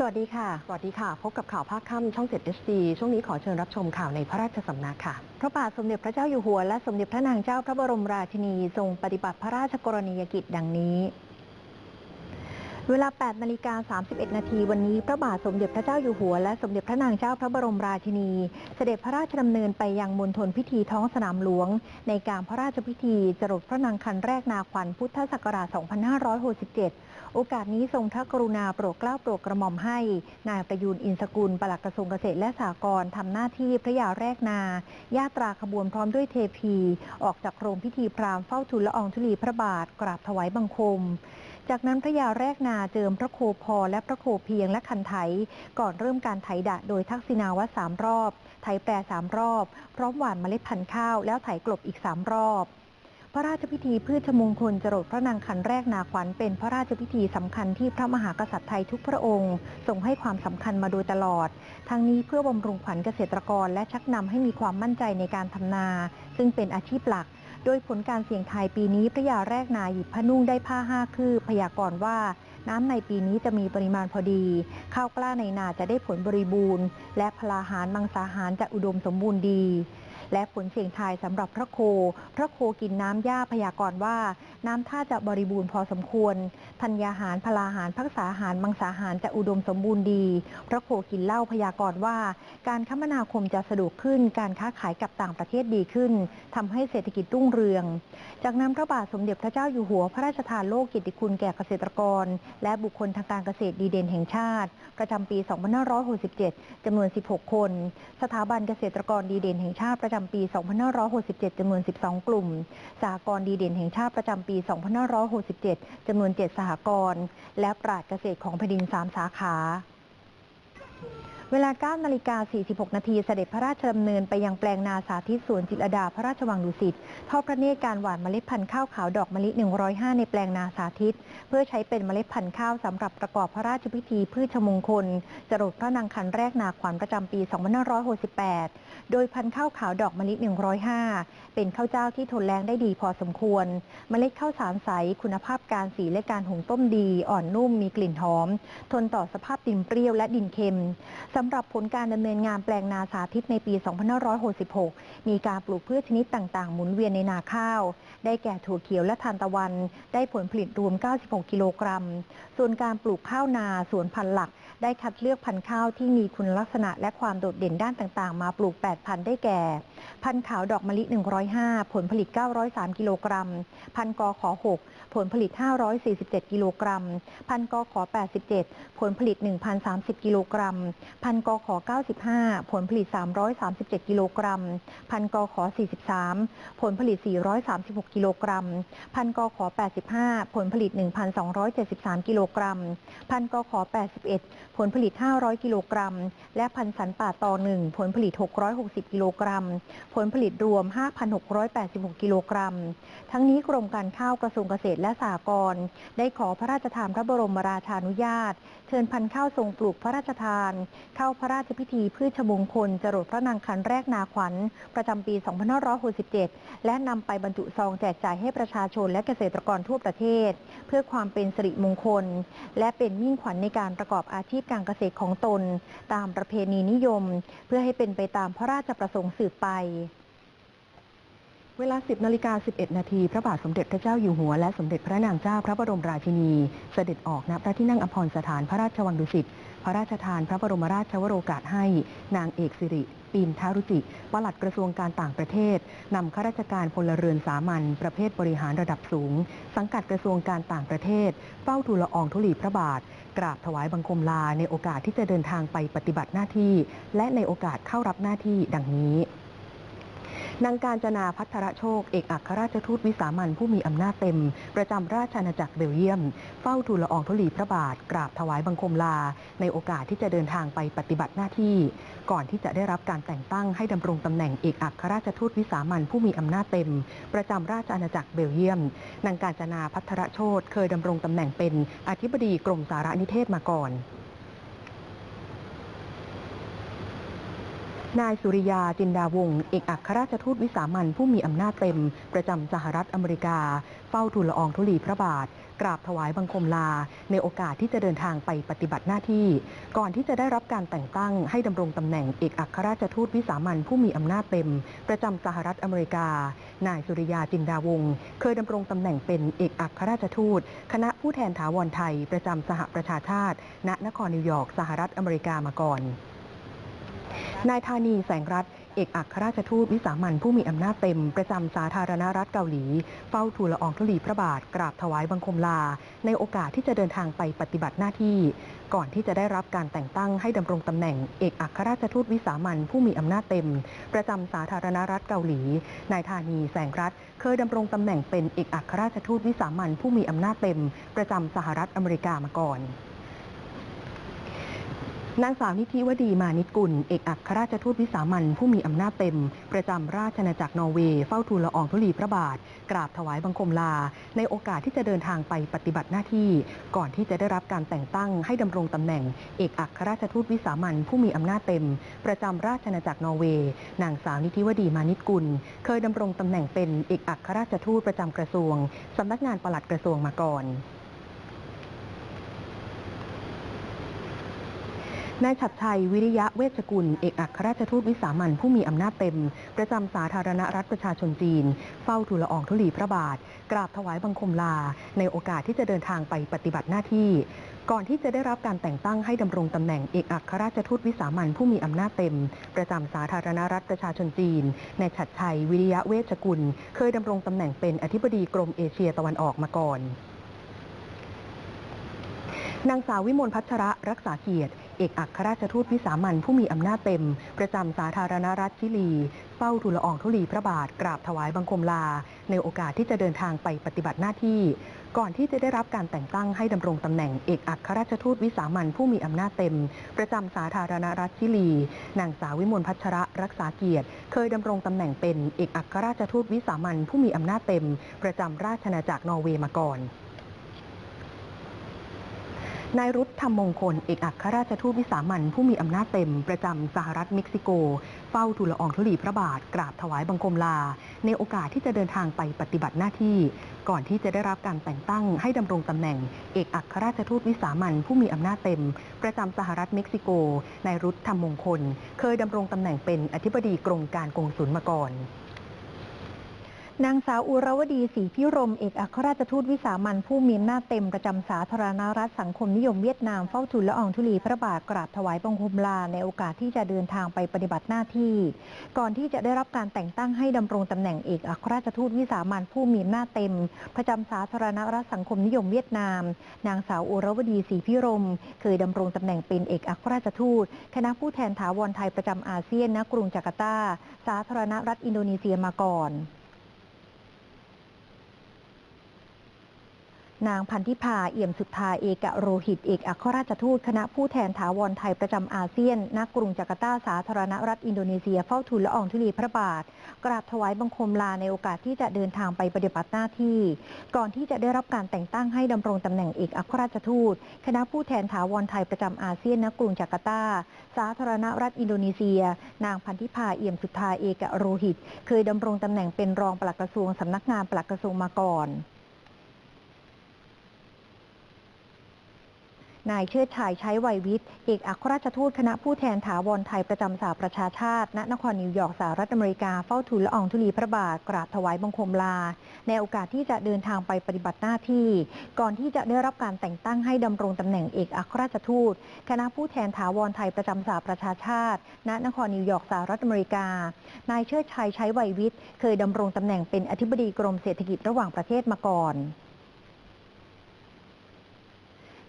สวัสดีค่ะ สวัสดีค่ะ พบกับข่าวภาคค่ำช่อง7 HD ช่วงนี้ขอเชิญรับชมข่าวในพระราชสำนักค่ะ พระบาทสมเด็จพระเจ้าอยู่หัวและสมเด็จพระนางเจ้าพระบรมราชินีทรงปฏิบัติพระราชกรณียกิจดังนี้ เวลา 8นาฬิกา31 นาทีวันนี้ พระบาทสมเด็จพระเจ้าอยู่หัวและสมเด็จพระนางเจ้าพระบรมราชินี เสด็จพระราชดำเนินไปยังมณฑลพิธีท้องสนามหลวง ในการพระราชพิธีจรดพระนางคันแรกนาขวัญพุทธศักราช 2567 โอกาสนี้ทรงพระกรุณาโปรดเกล้าโปรดกระหม่อมให้ นายประยูนอินสกุลปลัดกระทรวงเกษตรและสหกรณ์ทำหน้าที่พระยาแรกนา ญาตราขบวนพร้อมด้วยเทพี ออกจากโรงพิธีพราหมณ์เฝ้าทูลละอองธุลีพระบาท กราบถวายบังคมจากนั้นพระยาแรกนาเจิมพระโคพอและพระโคเพียงและคันไถ ก่อนเริ่มการไถดะโดยทักษิณาวัดสามรอบ ไถแปรสามรอบ พร้อมหว่านเมล็ดพันธุ์ข้าวแล้วไถกลบอีกสามรอบ พระราชพิธีพืชมงคลจรดพระนางคันแรกนาขวัญเป็นพระราชพิธีสำคัญที่พระมหากษัตริย์ไทยทุกพระองค์ทรงให้ความสำคัญมาโดยตลอด ทั้งนี้เพื่อบำรุงขวัญเกษตรกร และชักนำให้มีความมั่นใจในการทำนา ซึ่งเป็นอาชีพหลัก โดยผลการเสี่ยงทายปีนี้พระยาแรกนาหยิบผ้านุ่งได้ผ้าห้าคืบพยากรณ์ว่าน้ำในปีนี้จะมีปริมาณพอดี ข้าวกล้าในนาจะได้ผลบริบูรณ์ และพลาหารมังสาหารจะอุดมสมบูรณ์ดี และผลเสี่ยงทายสำหรับพระโค พระโคกินน้ำหญ้าพยากรณ์ว่า น้ำท่าจะบริบูรณ์พอสมควร ธัญญาหารพลาหารพักษาหาร มังสาหารจะอุดมสมบูรณ์ดี พระโคกินเหล้าพยากรณ์ว่า การคมนาคมจะสะดวกขึ้น การค้าขายกับต่างประเทศดีขึ้นทำให้เศรษฐกิจรุ่งเรือง จากนั้นพระบาทสมเด็จพระเจ้าอยู่หัวพระราชทานโลกเกิตติคุณแก่เกษตรกร และบุคคลทางการเกษตรดีเด่นแห่งชาติ ประจำปี 2567จำนวน 16 คน สถาบันเกษตรกรดีเด่นแห่งชาติประจำปี 2567จำนวน 12 กลุ่ม สหกรณ์ดีเด่นแห่งชาติประจำปี 2567จำนวน 7 สหกรณ์ และปราดเกษตรของแผ่นดิน 3 สาขา เวลา9นาฬิกา 46 นาทีเสด็จพระราชดำเนินไปยังแปลงนาสาธิตสวนจิตรดาพระราชวังดุสิตทอดพระเนตรการหว่านเมล็ดพันธุ์ข้าวขาวดอกมะลิ 105 ในแปลงนาสาธิต เพื่อใช้เป็นเมล็ดพันธุ์ข้าวสำหรับประกอบพระราชพิธีพืชมงคล จรดพระนางคันแรกนาขวัญประจำปี 2568 โดยพันธุ์ข้าวขาวดอกมะลิ 105 เป็นข้าวเจ้าที่ทนแรงได้ดีพอสมควร เมล็ดข้าวสารใสคุณภาพการสีและการหุงต้มดี อ่อนนุ่มมีกลิ่นหอม ทนต่อสภาพดินเปรี้ยวและดินเค็มสำหรับผลการดำเนินงานแปลงนาสาธิตในปี 2566 มีการปลูกพืชชนิดต่างๆ หมุนเวียนในนาข้าว ได้แก่ถั่วเขียวและทานตะวัน ได้ผลผลิตรวม 96 กิโลกรัม ส่วนการปลูกข้าวนาสวนพันธุ์หลัก ได้คัดเลือกพันธุ์ข้าวที่มีคุณลักษณะและความโดดเด่นด้านต่างๆ มาปลูก8พันธุ์ได้แก่ พันธุ์ขาวดอกมะลิ 105 ผลผลิต 903 กิโลกรัม พันธุ์กอขอ 6 ผลผลิต 547 กิโลกรัม พันธุ์กอขอ 87 ผลผลิต 1,030 กิโลกรัม พันธุ์กอขอ 95 ผลผลิต 337 กิโลกรัม พันธุ์กอขอ 43 ผลผลิต 436 กิโลกรัม พันธุ์กอขอ 85 ผลผลิต 1,273 กิโลกรัม พันธุ์กอขอ 81 ผลผลิต 500 กิโลกรัม และพันสันป่าตอ1ผลผลิต 660 กิโลกรัม ผลผลิตรวม 5,686 กิโลกรัม ทั้งนี้กรมการข้าวกระทรวงเกษตรและสหกรณ์ได้ขอพระราชทานพระบรมราชานุญาต เชิญพันธุ์ข้าวทรงปลูกพระราชทาน เข้าพระราชพิธีพืชมงคลจรดพระนางคันแรกนาขวัญ ประจำปี 2567 และนำไปบรรจุซองแจกจ่ายให้ประชาชนและเกษตรกรทั่วประเทศ เพื่อความเป็นสิริมงคล และเป็นมิ่งขวัญในการประกอบอาชีพการเกษตรของตน ตามประเพณีนิยม เพื่อให้เป็นไปตามพระราชประสงค์สืบไปเวลา 10นาฬิกา11 นาที พระบาทสมเด็จพระเจ้าอยู่หัว และสมเด็จพระนางเจ้าพระบรมราชินี เสด็จออกณพระที่นั่งอภรสถานพระราชวังดุสิต ระราชทานพระบรมราชวโรกาสให้นางเอกสิริปีนทารุจิปลัดกระทรวงการต่างประเทศนำข้าราชการพลเรือนสามัญประเภทบริหารระดับสูง สังกัดกระทรวงการต่างประเทศ เฝ้าทูลละอองธุลีพระบาท กราบถวายบังคมลาในโอกาสที่จะเดินทางไปปฏิบัติหน้าที่ และในโอกาสเข้ารับหน้าที่ดังนี้ นางการจนาพัทรโชค เอกอัครราชทูตวิสามันผู้มีอำนาจเต็ม ประจำราชอาณาจักรเบลเยียม เฝ้าทูลละอองธุลีพระบาท กราบถวายบังคมลา ในโอกาสที่จะเดินทางไปปฏิบัติหน้าที่ ก่อนที่จะได้รับการแต่งตั้งให้ดำรงตำแหน่งเอกอัครราชทูตวิสามันผู้มีอำนาจเต็ม ประจำราชอาณาจักรเบลเยียม นางการจนาพัทรโชตเคยดำรงตำแหน่งเป็นอธิบดีกรมสารนิเทศมาก่อน นายสุริยาจินดาวงศ์เอกอัครราชทูตวิสามันผู้มีอำนาจเต็ม ประจำสหรัฐอเมริกา เฝ้าทูลละอองธุลีพระบาท กราบถวายบังคมลา ในโอกาสที่จะเดินทางไปปฏิบัติหน้าที่ ก่อนที่จะได้รับการแต่งตั้งให้ดำรงตำแหน่งเอกอัครราชทูตวิสามันผู้มีอำนาจเต็ม ประจำสหรัฐอเมริกา นายสุริยาจินดาวงศ์เคยดำรงตำแหน่งเป็นเอกอัครราชทูต คณะผู้แทนถาวรไทย ประจำสหประชาชาติ ณนครนิวยอร์กสหรัฐอเมริกามาก่อน นายธานีแสงรัตเอกอัครราชทูตวิสามันผู้มีอำนาจเต็ม ประจำสาธารณรัฐเกาหลี เฝ้าทูลละอองธุลีพระบาท กราบถวายบังคมลา ในโอกาสที่จะเดินทางไปปฏิบัติหน้าที่ ก่อนที่จะได้รับการแต่งตั้งให้ดำรงตำแหน่ง เอกอัครราชทูตวิสามันผู้มีอำนาจเต็ม ประจำสาธารณรัฐเกาหลี นายธานีแสงรัตเคยดำรงตำแหน่งเป็นเอกอัครราชทูตวิสามันผู้มีอำนาจเต็ม ประจำสหรัฐอเมริกามาก่อน นางสาวนิธิวดีมานิตกุล เอกอัครราชทูตวิสามันผู้มีอำนาจเต็ม ประจำราชอาจักรนอร์เวย์เฝ้าทูลละอองธุลีพระบาท กราบถวายบังคมลา ในโอกาสที่จะเดินทางไปปฏิบัติหน้าที่ ก่อนที่จะได้รับการแต่งตั้งให้ดำรงตำแหน่ง เอกอัครราชทูตวิสามันผู้มีอำนาจเต็ม ประจำราชอาณาจักรนอร์เวย์นางสาวนิธิวดีมานิตกุล เคยดำรงตำแหน่งเป็นเอกอัครราชทูตประจำกระทรวงสำนักงานปลัดกระทรวงมาก่อน นายฉัดชัยวิริยะเวชกุล เอกอัครราชทูตวิสามันผู้มีอำนาจเต็ม ประจำสาธารณรัฐประชาชนจีน เฝ้าทูลอองธุลีพระบาท กราบถวายบังคมลา ในโอกาสที่จะเดินทางไปปฏิบัติหน้าที่ ก่อนที่จะได้รับการแต่งตั้งให้ดำรงตำแหน่งเอกอัครราชทูตวิสามันผู้มีอำนาจเต็ม ประจำสาธารณรัฐประชาชนจีนนายฉัดชัยวิริยะเวชกุล เคยดำรงตำแหน่งเป็นอธิบดีกรมเอเชียตะวันออกมาก่อนนางสาววิมลพัชระรักษาเกียรติ เอกอัครราชทูตวิสามันผู้มีอำนาจเต็ม ประจำสาธารณรัฐชิลี เฝ้าทูลละอองธุลีพระบาท กราบถวายบังคมลา ในโอกาสที่จะเดินทางไปปฏิบัติหน้าที่ ก่อนที่จะได้รับการแต่งตั้งให้ดำรงตำแหน่งเอกอัครราชทูตวิสามันผู้มีอำนาจเต็ม ประจำสาธารณรัฐชิลี นางสาววิมลพัชระรักษาเกียรติ เคยดำรงตำแหน่งเป็นเอกอัครราชทูตวิสามันผู้มีอำนาจเต็ม ประจำราชอาณาจักรนอร์เวย์มาก่อน นายรุธธรรมมงคล เอกอัครราชทูตวิสามันผู้มีอำนาจเต็มประจำสหรัฐเม็กซิโก เฝ้าทูลอองธุลีพระบาท กราบถวายบังคมลา ในโอกาสที่จะเดินทางไปปฏิบัติหน้าที่ ก่อนที่จะได้รับการแต่งตั้งให้ดำรงตำแหน่ง เอกอัครราชทูตวิสามันผู้มีอำนาจเต็ม ประจำสหรัฐเม็กซิโก นายรุธธรรมมงคล เคยดำรงตำแหน่งเป็นอธิบดีกรมการกงสุลมาก่อน นางสาวอุรวดีศรีพิรม เอกอัครราชทูตวิสามันผู้มีอำนาจเต็มประจำสาธารณรัฐสังคมนิยมเวียดนามเฝ้าทูลละอองธุลีพระบาทกราบถวายบังคมลาในโอกาสที่จะเดินทางไปปฏิบัติหน้าที่ ก่อนที่จะได้รับการแต่งตั้งให้ดำรงตำแหน่งเอกอัครราชทูตวิสามันผู้มีอำนาจเต็ม ประจำสาธารณรัฐสังคมนิยมเวียดนาม นางสาวอุรวดีศรีพิรม เคยดำรงตำแหน่งเป็นเอกอัครราชทูตคณะผู้แทนถาวรไทยประจำอาเซียนณกรุงจาการ์ตา สาธารณรัฐอินโดนีเซียมาก่อน นางพันธิพาเอี่ยมสุทธาเอกโรหิตเอกอัครราชทูตคณะผู้แทนถาวรไทยประจำอาเซียน ณ กรุงจาการ์ตาสาธารณรัฐอินโดนีเซียเฝ้าทูลละอองธุลีพระบาท กราบถวายบังคมลาในโอกาสที่จะเดินทางไปปฏิบัติหน้าที่ ก่อนที่จะได้รับการแต่งตั้งให้ดำรงตำแหน่งเอกอัครราชทูต คณะผู้แทนถาวรไทยประจำอาเซียน ณ กรุงจาการ์ตา สาธารณรัฐอินโดนีเซีย นางพันธิพาเอี่ยมสุทธาเอกโรหิต เคยดำรงตำแหน่งเป็นรองปลัดกระทรวงสำนักงานปลัดกระทรวงมาก่อน นายเชิดชายใช้ไหววิทย์เอกอัครราชทูตคณะผู้แทนถาวรไทยประจำสหประชาชาติ ณ นครนิวยอร์กสหรัฐอเมริกา เฝ้าทูลละอองธุลีพระบาท กราบถวายบังคมลา ในโอกาสที่จะเดินทางไปปฏิบัติหน้าที่ ก่อนที่จะได้รับการแต่งตั้งให้ดำรงตำแหน่งเอกอัครราชทูต คณะผู้แทนถาวรไทยประจำสหประชาชาติ ณ นครนิวยอร์กสหรัฐอเมริกา นายเชิดชัยใช้ไหววิทย์เคยดำรงตำแหน่งเป็นอธิบดีกรมเศรษฐกิจระหว่างประเทศมาก่อน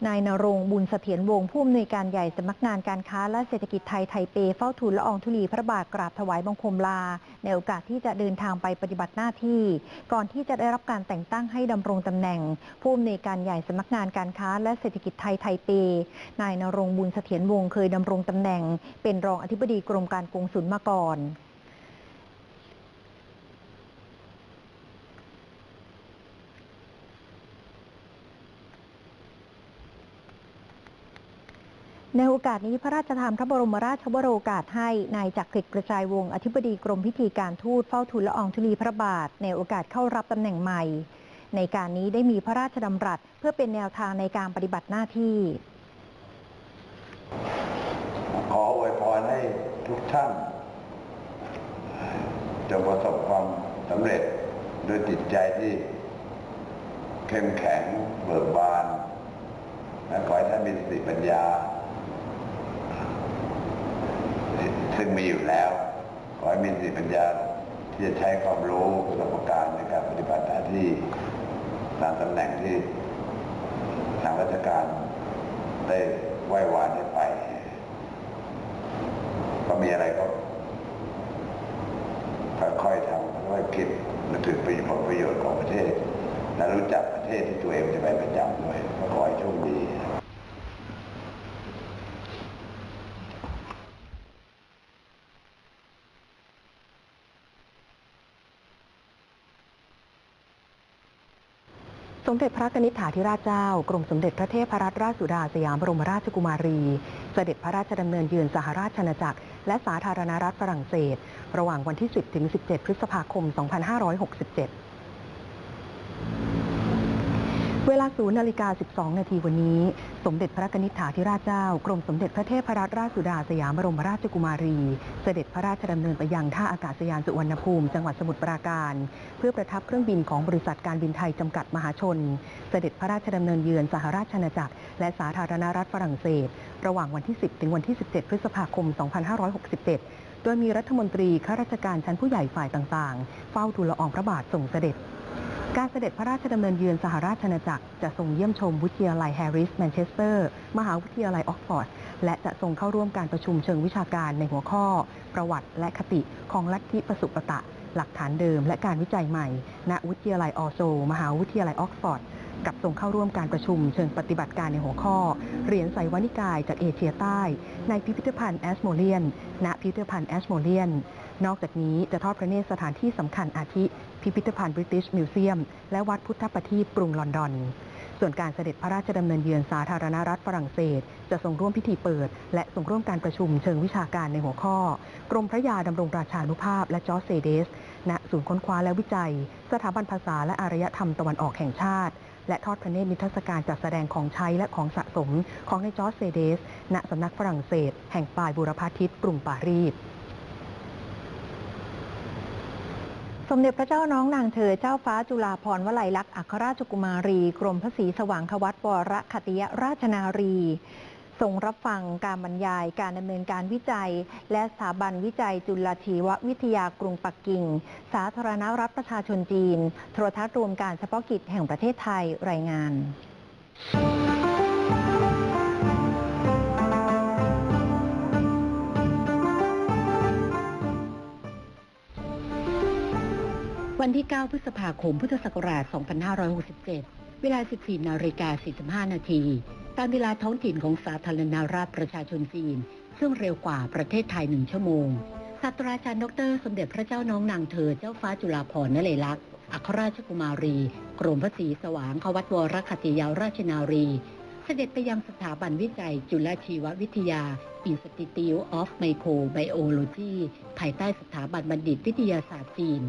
นายนรงบุญเสถียรวงผู้อำนวยการใหญ่สำนักงานการค้าและเศรษฐกิจไทยไทเปเฝ้าทูลละอองธุลีพระบาทกราบถวายบังคมลา ในโอกาสที่จะเดินทางไปปฏิบัติหน้าที่ ก่อนที่จะได้รับการแต่งตั้งให้ดำรงตำแหน่ง ผู้อำนวยการใหญ่สำนักงานการค้าและเศรษฐกิจไทยไทเป นายนรงบุญเสถียรวงเคยดำรงตำแหน่ง เป็นรองอธิบดีกรมการกงสุลมาก่อน ในโอกาสนี้พระราชทานพระบรมราชวโรกาสให้นายจักริดกระจายวงอธิบดีกรมพิธีการทูตเฝ้าทูลละอองธุลีพระบาท ในโอกาสเข้ารับตำแหน่งใหม่ ในการนี้ได้มีพระราชดำรัส เพื่อเป็นแนวทางในการปฏิบัติหน้าที่ ขออวยพรให้ทุกท่านจงประสบความสำเร็จด้วยจิตใจที่ เข้มแข็งเบิกบานและขอให้ท่านมีสติปัญญา ซึ่งมีอยู่แล้ว ขอให้มีสติปัญญาที่จะใช้ความรู้ประสบการณ์ในการปฏิบัติหน้าที่ตามตำแหน่งที่ทางราชการได้ไหว้วานให้ไปก็มีอะไรก็ค่อยๆทำค่อยๆคิดนึกถึงประโยชน์ผลประโยชน์ของประเทศ และรู้จักประเทศที่ตัวเองจะไปประจำด้วยก็ขอให้โชคดี สมเด็จพระนิษฐาธิราชเจ้า กรมสมเด็จพระเทพรัตนราชสุดาสยามบรมราชกุมารี เสด็จพระราชดำเนินเยือนสหราชอาณาจักร และสาธารณรัฐฝรั่งเศส ระหว่างวันที่ 10 ถึง 17 พฤษภาคม 2567 เวลาศูนย์นาฬิกา 12 นาทีวันนี้ สมเด็จพระนิษฐาธิราชเจ้า กรมสมเด็จพระเทพรัตนราชสุดาสยามบรมราชกุมารี เสด็จพระราชดำเนินไปยังท่าอากาศยานสุวรรณภูมิ จังหวัดสมุทรปราการ เพื่อประทับเครื่องบินของบริษัทการบินไทยจำกัดมหาชน เสด็จพระราชดำเนินเยือนสหราชอาณาจักร และสาธารณรัฐฝรั่งเศส ระหว่างวันที่ 10 ถึงวันที่ 17 พฤษภาคม 2567 โดยมีรัฐมนตรีข้าราชการชั้นผู้ใหญ่ฝ่ายต่างๆ เฝ้าทูลละอองพระบาทส่งเสด็จ การเสด็จพระราชดำเนินเยือนสหราชอาณาจักรจะทรงเยี่ยมชมวิทยาลัยแฮร์ริสแมนเชสเตอร์มหาวิทยาลัยออกฟอร์ด และจะทรงเข้าร่วมการประชุมเชิงวิชาการในหัวข้อ ประวัติและคติของลัทธิปสุปตะ หลักฐานเดิมและการวิจัยใหม่ ณวิทยาลัยออโซ มหาวิทยาลัยออกฟอร์ด กับทรงเข้าร่วมการประชุมเชิงปฏิบัติการในหัวข้อ เหรียญไสวนิกายจากเอเชียใต้ ในพิพิธภัณฑ์แอสโมเลียน ณ พิพิธภัณฑ์แอสโมเลียน นอกจากนี้จะทอดพระเนตรสถานที่สำคัญอาทิ พิพิธภัณฑ์บริติชมิวเซียม และวัดพุทธประทีปรุงลอนดอนส่วนการเสด็จพระราชดำเนินเยือนสาธารณรัฐฝรั่งเศส จะทรงร่วมพิธีเปิด และทรงร่วมการประชุมเชิงวิชาการในหัวข้อ กรมพระยาดำรงราชานุภาพและจอร์จเซเดส ณ ศูนย์ค้นคว้าและวิจัย สถาบันภาษาและอารยธรรมตะวันออกแห่งชาติ และทอดพระเนตรนิทรรศการจัดแสดงของใช้และของสะสมของในจอร์จเซเดส ณ สำนักฝรั่งเศส แห่งปลายบูรพาทิศกรุงปารีสสมเด็จพระเจ้าน้องนางเธอเจ้าฟ้าจุฬาภรณ์วลัยลักษณ์อัครราชกุมารี กรมพระศรีสว่างควัตวรคติยราชนารี ทรงรับฟังการบรรยายการดำเนินการวิจัย และสถาบันวิจัยจุลชีววิทยากรุงปักกิ่ง สาธารณรัฐประชาชนจีน โทรทัศน์รวมการเฉพาะกิจแห่งประเทศไทยรายงานวันที่ 9 พฤษภาคม พุทธศักราช 2567 เวลา 14 นาฬิกา 45 นาที ตามเวลาท้องถิ่นของสาธารณรัฐประชาชนจีน ซึ่งเร็วกว่าประเทศไทยหนึ่งชั่วโมง ศาสตราจารย์ดร สมเด็จพระเจ้าน้องนางเธอเจ้าฟ้าจุฬาภรณ์นเลลักษณ์อัครราชกุมารี กรมพระศรีสว่างควัตวรคติยาราชนารี เสด็จไปยังสถาบันวิจัย จุลชีววิทยา Institute of Microbiology ภายใต้สถาบันบัณฑิตวิทยาศาสตร์จีน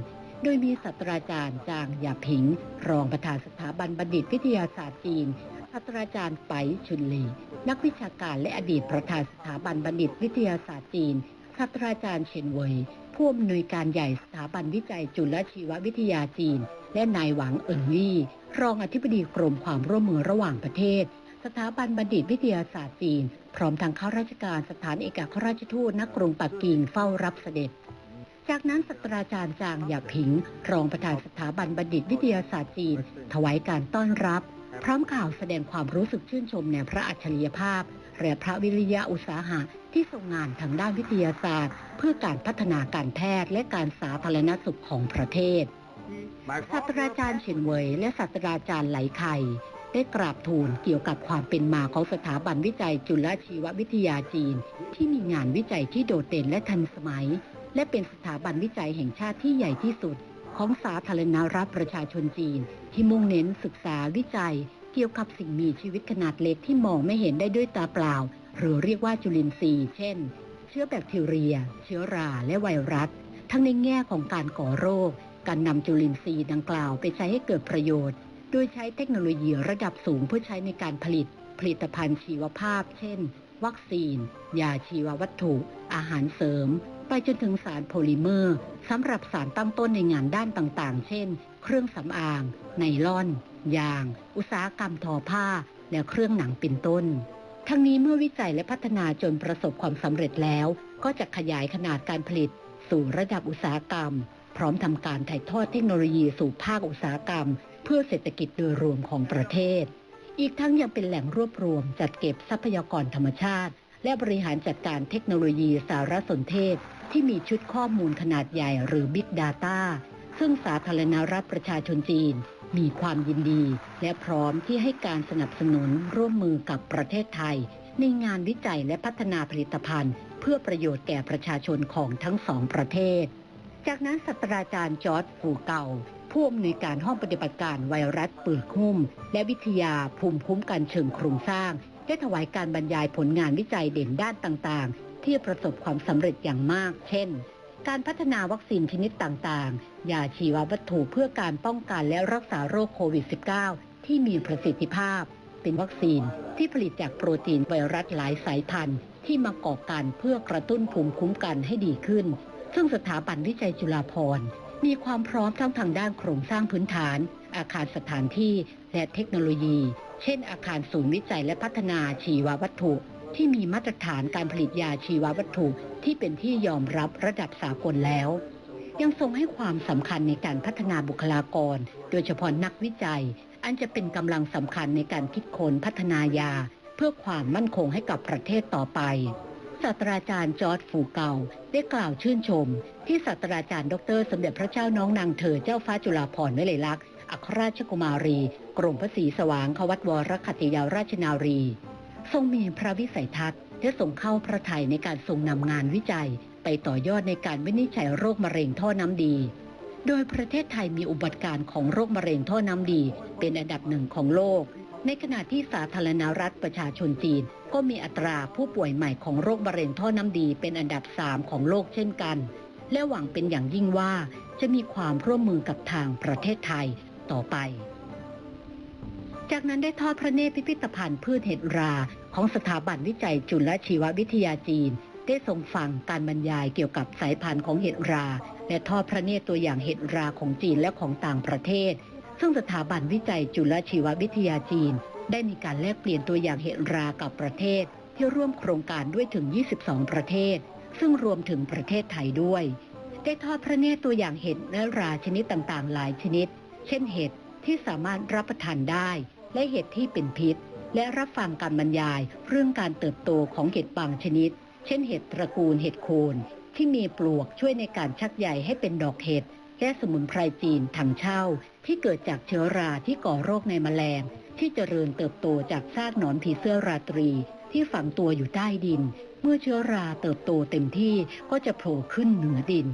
โดยมีศาสตราจารย์จางหยาผิง รองประธานสถาบันบัณฑิตวิทยาศาสตร์จีน ศาสตราจารย์ไปชุนลี นักวิชาการและอดีตประธานสถาบันบัณฑิตวิทยาศาสตร์จีนศาสตราจารย์เฉินเวยผู้อำนวยการใหญ่สถาบันวิจัยจุลชีววิทยาจีน และนายหวังเอิงลี่ รองอธิบดีกรมความร่วมมือระหว่างประเทศ สถาบันบัณฑิตวิทยาศาสตร์จีน พร้อมทางข้าราชการสถานเอกอัครราชทูตณกรุงปักกิ่งเฝ้ารับเสด็จจากนั้นศาสตราจารย์จางหยาผิง รองประธานสถาบันบัณฑิตวิทยาศาสตร์จีน ถวายการต้อนรับ พร้อมข่าวแสดงความรู้สึกชื่นชมในพระอัจฉริยภาพ และพระวิริยะอุตสาหะที่ทรงงานทางด้านวิทยาศาสตร์ เพื่อการพัฒนาการแพทย์และการสาธารณสุขของประเทศศาสตราจารย์เฉินเวยและศาสตราจารย์ไหลไข่ได้กราบทูลเกี่ยวกับความเป็นมาของสถาบันวิจัยจุลชีววิทยาจีน ที่มีงานวิจัยที่โดดเด่นและทันสมัย และเป็นสถาบันวิจัยแห่งชาติที่ใหญ่ที่สุด ของสาธารณรัฐประชาชนจีน ที่มุ่งเน้นศึกษาวิจัย เกี่ยวกับสิ่งมีชีวิตขนาดเล็กที่มองไม่เห็นได้ด้วยตาเปล่า หรือเรียกว่าจุลินทรีย์ เช่น เชื้อแบคทีเรีย เชื้อราและไวรัส ทั้งในแง่ของการก่อโรค การนำจุลินทรีย์ดังกล่าวไปใช้ให้เกิดประโยชน์ โดยใช้เทคโนโลยีระดับสูงเพื่อใช้ในการผลิต ผลิตภัณฑ์ชีวภาพ เช่น วัคซีน ยาชีววัตถุ อาหารเสริม ไปจนถึงสารโพลิเมอร์สำหรับสารตั้งต้นในงานด้านต่างๆ เช่น เครื่องสำอาง ไนล่อน ยาง อุตสาหกรรมทอผ้า และเครื่องหนังเป็นต้น ทั้งนี้เมื่อวิจัยและพัฒนาจนประสบความสำเร็จแล้ว ก็จะขยายขนาดการผลิต สู่ระดับอุตสาหกรรม พร้อมทำการถ่ายทอดเทคโนโลยีสู่ภาคอุตสาหกรรม เพื่อเศรษฐกิจโดยรวมของประเทศ อีกทั้งยังเป็นแหล่งรวบรวมจัดเก็บทรัพยากรธรรมชาติ และบริหารจัดการเทคโนโลยีสารสนเทศ ที่มีชุดข้อมูลขนาดใหญ่หรือ Big Data ซึ่งสาธารณรัฐประชาชนจีน มีความยินดี และพร้อมที่ให้การสนับสนุนร่วมมือกับประเทศไทย ในงานวิจัยและพัฒนาผลิตภัณฑ์ เพื่อประโยชน์แก่ประชาชนของทั้งสองประเทศ จากนั้นศาสตราจารย์จอร์ดฟูเก่าผู้อำนวยการห้องปฏิบัติการไวรัสเปลือกหุ้ม และวิทยาภูมิคุ้มกันเชิงโครงสร้าง ได้ถวายการบรรยายผลงานวิจัยเด่นด้านต่างๆ ที่ประสบความสำเร็จอย่างมาก เช่น การพัฒนาวัคซีนชนิดต่างๆ ยาชีววัตถุเพื่อการป้องกันและรักษาโรคโควิด -19 ที่มีประสิทธิภาพ เป็นวัคซีนที่ผลิตจากโปรตีนไวรัสหลายสายพันธุ์ ที่มาก่อการเพื่อกระตุ้นภูมิคุ้มกันให้ดีขึ้น ซึ่งสถาบันวิจัยจุฬาภรณ์มีความพร้อมทั้งทางด้านโครงสร้างพื้นฐาน อาคารสถานที่และเทคโนโลยี เช่น อาคารศูนย์วิจัยและพัฒนาชีววัตถุ ที่มีมาตรฐานการผลิตยาชีววัตถุที่เป็นที่ยอมรับระดับสากลแล้ว ยังทรงให้ความสำคัญในการพัฒนาบุคลากร โดยเฉพาะนักวิจัย อันจะเป็นกำลังสำคัญในการคิดค้นพัฒนายา เพื่อความมั่นคงให้กับประเทศต่อไปศาสตราจารย์จอร์ดฟูเกาได้กล่าวชื่นชม ที่ศาสตราจารย์ดร สมเด็จพระเจ้าน้องนางเธอเจ้าฟ้าจุฬาภรณ์วิเลยลักษณ์ อัครราชกุมารี กรมพระศรีสว่างควัตวรคัติยาราชนารี ทรงมีพระวิสัยทัศน์และทรงเข้าพระทัยในการทรงนำงานวิจัย ไปต่อยอดในการวินิจฉัยโรคมะเร็งท่อน้ำดี โดยประเทศไทยมีอุบัติการของโรคมะเร็งท่อน้ำดี เป็นอันดับหนึ่งของโลก ในขณะที่สาธารณรัฐประชาชนจีน ก็มีอัตราผู้ป่วยใหม่ของโรคมะเร็งท่อน้ำดี เป็นอันดับสามของโลกเช่นกัน และหวังเป็นอย่างยิ่งว่าจะมีความร่วมมือกับทางประเทศไทย ต่อไป จากนั้นได้ทอดพระเนตรพิพิธภัณฑ์พืชเห็ดราของสถาบันวิจัยจุลชีววิทยาจีน ได้ทรงฟังการบรรยายเกี่ยวกับสายพันธุ์ของเห็ดรา และทอดพระเนตรตัวอย่างเห็ดราของจีนและของต่างประเทศ ซึ่งสถาบันวิจัยจุลชีววิทยาจีน ได้มีการแลกเปลี่ยนตัวอย่างเห็ดรากับประเทศ ที่ร่วมโครงการด้วยถึง 22 ประเทศ ซึ่งรวมถึงประเทศไทยด้วยได้ทอดพระเนตรตัวอย่างเห็ดและราชนิดต่างๆ หลายชนิด เช่นเห็ดที่สามารถรับประทานได้ และเห็ดที่เป็นพิษ และรับฟังการบรรยายเรื่องการเติบโตของเห็ดบางชนิด เช่นเห็ดตระกูลเห็ดโคนที่มีปลวกช่วยในการชักใยให้เป็นดอกเห็ดและสมุนไพรจีนถังเช่า ที่เกิดจากเชื้อราที่ก่อโรคในแมลง ที่เจริญเติบโตจากซากหนอนผีเสื้อราตรี ที่ฝังตัวอยู่ใต้ดิน เมื่อเชื้อราเติบโตเต็มที่ก็จะโผล่ขึ้นเหนือดิน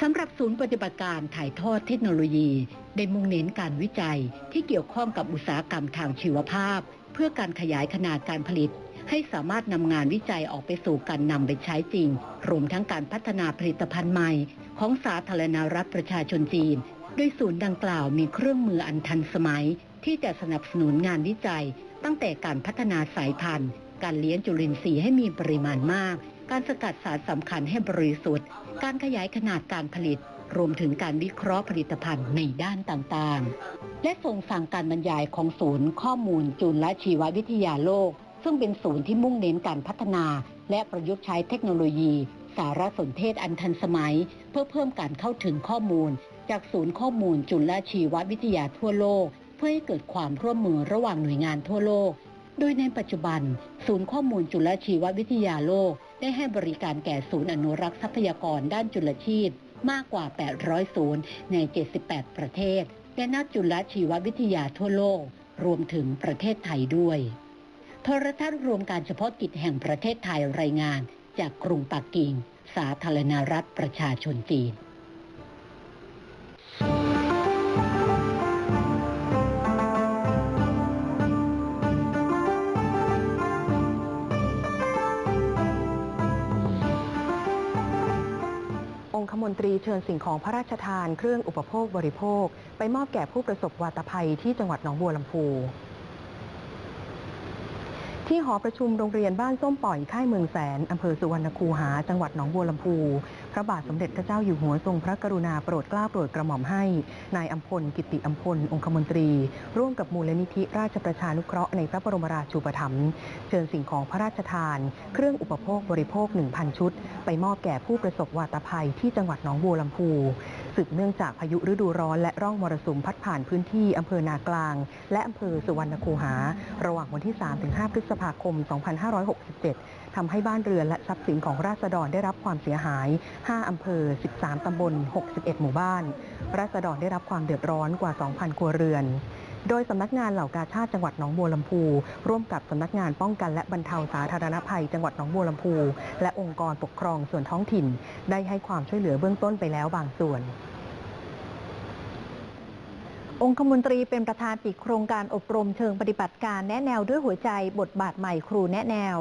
สำหรับศูนย์ปฏิบัติการถ่ายทอดเทคโนโลยี ได้มุ่งเน้นการวิจัยที่เกี่ยวข้องกับอุตสาหกรรมทางชีวภาพ เพื่อการขยายขนาดการผลิต ให้สามารถนำงานวิจัยออกไปสู่การนำไปใช้จริง รวมทั้งการพัฒนาผลิตภัณฑ์ใหม่ ของสาธารณรัฐประชาชนจีน โดยศูนย์ดังกล่าวมีเครื่องมืออันทันสมัย ที่จะสนับสนุนงานวิจัย ตั้งแต่การพัฒนาสายพันธุ์ การเลี้ยงจุลินทรีย์ให้มีปริมาณมาก การสกัดสารสำคัญให้บริสุทธิ์ การขยายขนาดการผลิต รวมถึงการวิเคราะห์ผลิตภัณฑ์ในด้านต่างๆ และส่งฟังการบรรยายของศูนย์ข้อมูลจุลชีววิทยาโลก ซึ่งเป็นศูนย์ที่มุ่งเน้นการพัฒนา และประยุกต์ใช้เทคโนโลยี สารสนเทศอันทันสมัย เพื่อเพิ่มการเข้าถึงข้อมูล จากศูนย์ข้อมูลจุลชีววิทยาทั่วโลก เพื่อให้เกิดความร่วมมือระหว่างหน่วยงานทั่วโลก โดยในปัจจุบัน ศูนย์ข้อมูลจุลชีววิทยาโลก ได้ให้บริการแก่ศูนย์อนุรักษ์ทรัพยากรด้านจุลชีพ มากกว่า 800 ศูนย์ใน 78 ประเทศ และนักจุลชีววิทยาทั่วโลก รวมถึงประเทศไทยด้วย โทรทัศน์รวมการเฉพาะกิจแห่งประเทศไทยรายงาน จากกรุงปักกิ่ง สาธารณรัฐประชาชนจีน มนตรีเชิญสิ่งของพระราชทานเครื่องอุปโภคบริโภค ไปมอบแก่ผู้ประสบวาตภัยที่จังหวัดหนองบัวลำพูที่หอประชุมโรงเรียนบ้านส้มป่อยค่ายเมืองแสนอำเภอสุวรรณคูหา จังหวัดหนองบัวลำพูพระบาทสมเด็จพระเจ้าอยู่หัวทรงพระกรุณาโปรดเกล้าโปรดกระหม่อมให้ นายอัมพล กิติอัมพล องคมนตรี ร่วมกับมูลนิธิราชประชานุเคราะห์ในพระบรมราชูปถัมภ์เชิญสิ่งของพระราชทาน เครื่องอุปโภคบริโภค 1,000 ชุด ไปมอบแก่ผู้ประสบวาตภัยที่จังหวัดหนองบัวลำพูสืบเนื่องจากพายุฤดูร้อนและร่องมรสุมพัดผ่านพื้นที่อำเภอนากลาง และอำเภอสุวรรณคูหา ระหว่างวันที่ 3-5 พฤษภาคม 2567 ทำให้บ้านเรือนและทรัพย์สินของราษฎรได้รับความเสียหาย 5อำเภอ 13ตำบล 61 หมู่บ้าน ราษฎรได้รับความเดือดร้อนกว่า 2,000 ครัวเรือนโดยสำนักงานเหล่ากาชาติจังหวัดหนองบัวลำพู ร่วมกับสำนักงานป้องกันและบรรเทาสาธารณภัย จังหวัดหนองบัวลำพู และองค์กรปกครองส่วนท้องถิ่น ได้ให้ความช่วยเหลือเบื้องต้นไปแล้วบางส่วน องคมนตรีเป็นประธานปิดโครงการอบรมเชิงปฏิบัติการแนะแนวด้วยหัวใจบทบาทใหม่ครูแนะแนว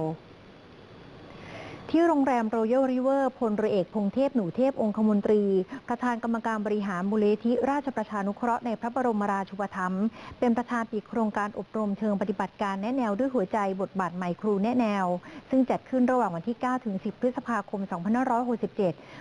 ที่โรงแรมโรยัลริเวอร์พลเรือเอกพงเทพหนูเทพองคมนตรี ประธานกรรมการบริหารมูลนิธิราชประชานุเคราะห์ในพระบรมราชูปถัมภ์เป็นประธานปิดโครงการอบรมเชิงปฏิบัติการแนะแนวด้วยหัวใจบทบาทใหม่ครูแนะแนว ซึ่งจัดขึ้นระหว่างวันที่ 9 ถึง 10 พฤษภาคม 2567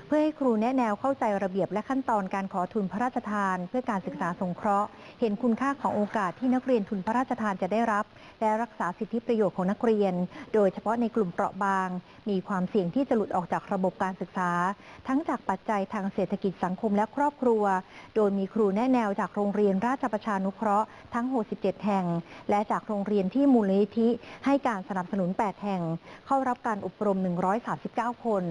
เพื่อให้ครูแนะแนวเข้าใจระเบียบและขั้นตอนการขอทุนพระราชทาน เพื่อการศึกษาสงเคราะห์ เห็นคุณค่าของโอกาสที่นักเรียนทุนพระราชทานจะได้รับ และรักษาสิทธิประโยชน์ของนักเรียน โดยเฉพาะในกลุ่มเปราะบาง มีความความเสี่ยงที่จะหลุดออกจากระบบการศึกษา ทั้งจากปัจจัยทางเศรษฐกิจสังคมและครอบครัว โดยมีครูแนะแนวจากโรงเรียนราชประชานุเคราะห์ทั้ง 67 แห่ง และจากโรงเรียนที่มูลนิธิให้การสนับสนุน 8 แห่ง เข้ารับการอบรม 139 คน